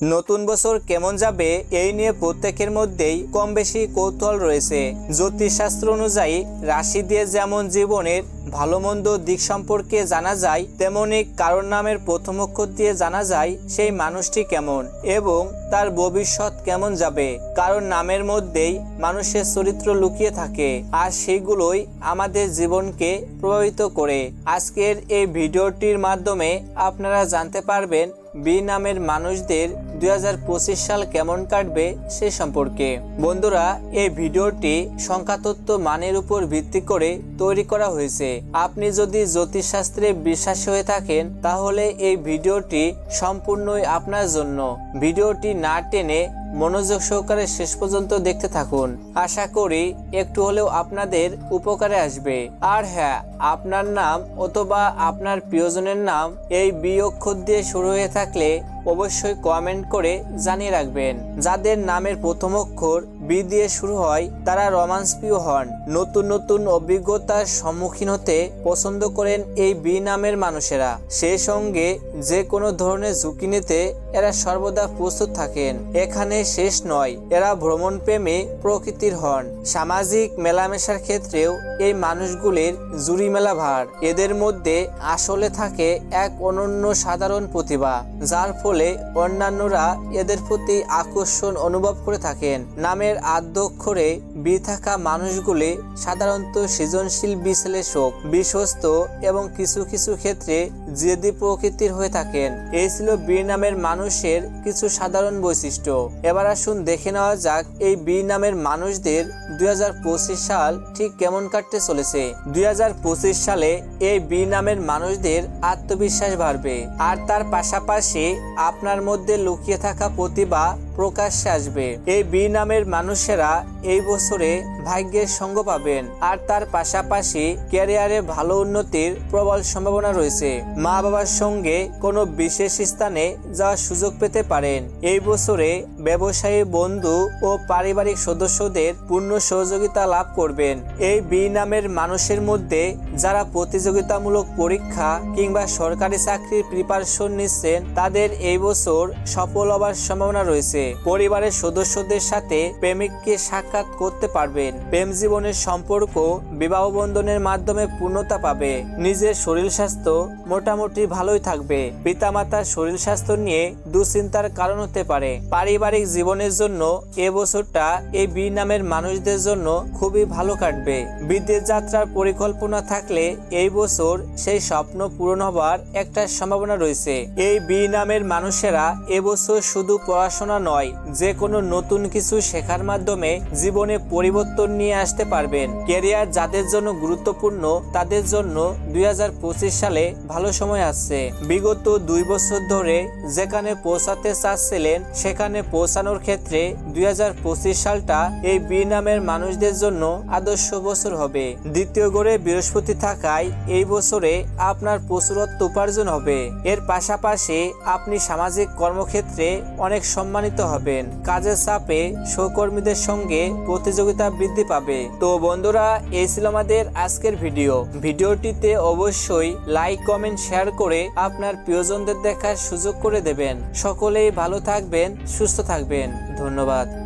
নতুন বছর কেমন যাবে এই নিয়ে প্রত্যেকের মধ্যেই কম বেশি কৌতূহল রয়েছে। জ্যোতিষশাস্ত্র অনুযায়ী, রাশি দিয়ে যেমন জীবনের ভালো মন্দ দিক সম্পর্কে জানা যায়, তেমনি কারোর নামের প্রথম অক্ষর দিয়ে জানা যায় সেই মানুষটি কেমন এবং তার ভবিষ্যৎ কেমন যাবে। কারণ নামের মধ্যেই মানুষের চরিত্র লুকিয়ে থাকে আর সেগুলোই আমাদের জীবনকে প্রভাবিত করে। আজকের এই ভিডিওটির মাধ্যমে আপনারা জানতে পারবেন বি নামের মানুষদের দু হাজার পঁচিশ সাল কেমন কাটবে সে সম্পর্কে। বন্ধুরা, এই ভিডিওটি সংখ্যাতত্ত্ব মানের উপর ভিত্তি করে তৈরি করা হয়েছে। আপনি যদি জ্যোতিষশাস্ত্রে বিশ্বাসী হয়ে থাকেন, তাহলে এই ভিডিওটি সম্পূর্ণই আপনার জন্য। ভিডিওটি না টেনে মনোযোগ সহকারে শেষ পর্যন্ত দেখতে থাকুন। আশা করি একটু হলেও আপনাদের উপকারে আসবে। আর হ্যাঁ আপনার নাম অথবা আপনার প্রিয়জনের নাম এই বি অক্ষর দিয়ে শুরু হয়ে থাকলে অবশ্যই কমেন্ট করে জানিয়ে রাখবেন। যাদের নামের প্রথম অক্ষর বি দিয়ে শুরু হয়, তারা রোমান্স প্রিয় হন। নতুন নতুন অভিজ্ঞতার সম্মুখীন হতে পছন্দ করেন এই বি নামের মানুষেরা। সেই সঙ্গে যে কোনো ধরনের ঝুঁকি নিতে এরা সর্বদা প্রস্তুত থাকেন। এখানে শেষ নয়, এরা ভ্রমণ প্রেমী প্রকৃতির হন। সামাজিক মেলামেশার ক্ষেত্রেও এই মানুষগুলির জুরি মেলা ভার। এদের মধ্যে আসলে থাকে এক অনন্য সাধারণ প্রতিভা, যার ফলে অন্যান্যরা এদের প্রতি আকর্ষণ অনুভব করে থাকেন। নামের আদ্যক্ষরে বি থাকা মানুষগুলি সাধারণত সৃজনশীল বিশ্লেষক, বিশ্বস্ত এবং কিছু কিছু ক্ষেত্রে জেদি প্রকৃতির হয়ে থাকেন। এই ছিল বি নামের মানুষের কিছু সাধারণ বৈশিষ্ট্য। এবার আসুন দেখে নেওয়া যাক এই বি নামের মানুষদের দুই হাজার পঁচিশ সাল ঠিক কেমন কাটতে চলেছে। দুই হাজার পঁচিশ সালে এই বি নামের মানুষদের আত্মবিশ্বাস বাড়বে। আর তার পাশাপাশি আপনার মধ্যে লুকিয়ে থাকা প্রতিভা প্রকাশ্যে আসবে। এই বি নামের মানুষেরা এই বছরে ভাগ্যের সঙ্গ পাবেন। আর তার পাশাপাশি ক্যারিয়ারে ভালো উন্নতির প্রবল সম্ভাবনা রয়েছে। মা বাবার সঙ্গে কোনো বিশেষ স্থানে যাওয়ার সুযোগ পেতে পারেন। এই বছরে ব্যবসায়ী, বন্ধু ও পারিবারিক সদস্যদের পূর্ণ সহযোগিতা লাভ করবেন। এই বি নামের মানুষের মধ্যে যারা প্রতিযোগিতামূলক পরীক্ষা কিংবা সরকারি চাকরির প্রিপারেশন নিচ্ছেন, তাদের এই বছর সফল হবার সম্ভাবনা রয়েছে। পরিবারের সদস্যদের সাথে প্রেমিককে সাক্ষাৎ করতে পারবেন। প্রেম জীবনের সম্পর্ক বিবাহ বন্ধনের মাধ্যমে পূর্ণতা পাবে। নিজের শরীর স্বাস্থ্য মোটামুটি ভালোই থাকবে। পিতামাতার শরীর স্বাস্থ্য নিয়ে দুশ্চিন্তার কারণ হতে পারে। পারিবারিক জীবনের জন্য এ বছরটা এই বি নামের মানুষদের জন্য খুবই ভালো কাটবে। বিদেশ যাত্রার পরিকল্পনা থাকলে এই বছর সেই স্বপ্ন পূরণ হবার একটা সম্ভাবনা রয়েছে। এই বি নামের মানুষেরা এবছর শুধু পড়াশোনা নয় যে কোনো নতুন কিছু শেখার মাধ্যমে জীবনে পরিবর্তন নিয়ে আসতে পারবেন। ক্যারিয়ার যাদের জন্য গুরুত্বপূর্ণ, তাদের জন্য দুই হাজার পঁচিশ সালে ভালো সময় আসছে। বিগত দুই বছর ধরে যেখানে পৌঁছাতে চাচ্ছিলেন, সেখানে পৌঁছানোর ক্ষেত্রে দুই হাজার পঁচিশ সালটা এই বি নামের মানুষদের জন্য আদর্শ বছর হবে। দ্বিতীয় গড়ে বৃহস্পতি থাকায় এই বছরে আপনার প্রচুরত্ব উপার্জন হবে। এর পাশাপাশি আপনি সামাজিক কর্মক্ষেত্রে অনেক সম্মানিত হবেন। কাজের চাপে সহকর্মীদের সঙ্গে প্রতিযোগিতা বৃদ্ধি পাবে। তো বন্ধুরা, এই ছিল আমাদের আজকের ভিডিও। ভিডিওটিতে অবশ্যই লাইক, কমেন্ট, শেয়ার করে আপনার প্রিয়জনদের দেখার সুযোগ করে দেবেন। সকলেই ভালো থাকবেন, সুস্থ থাকবেন। ধন্যবাদ।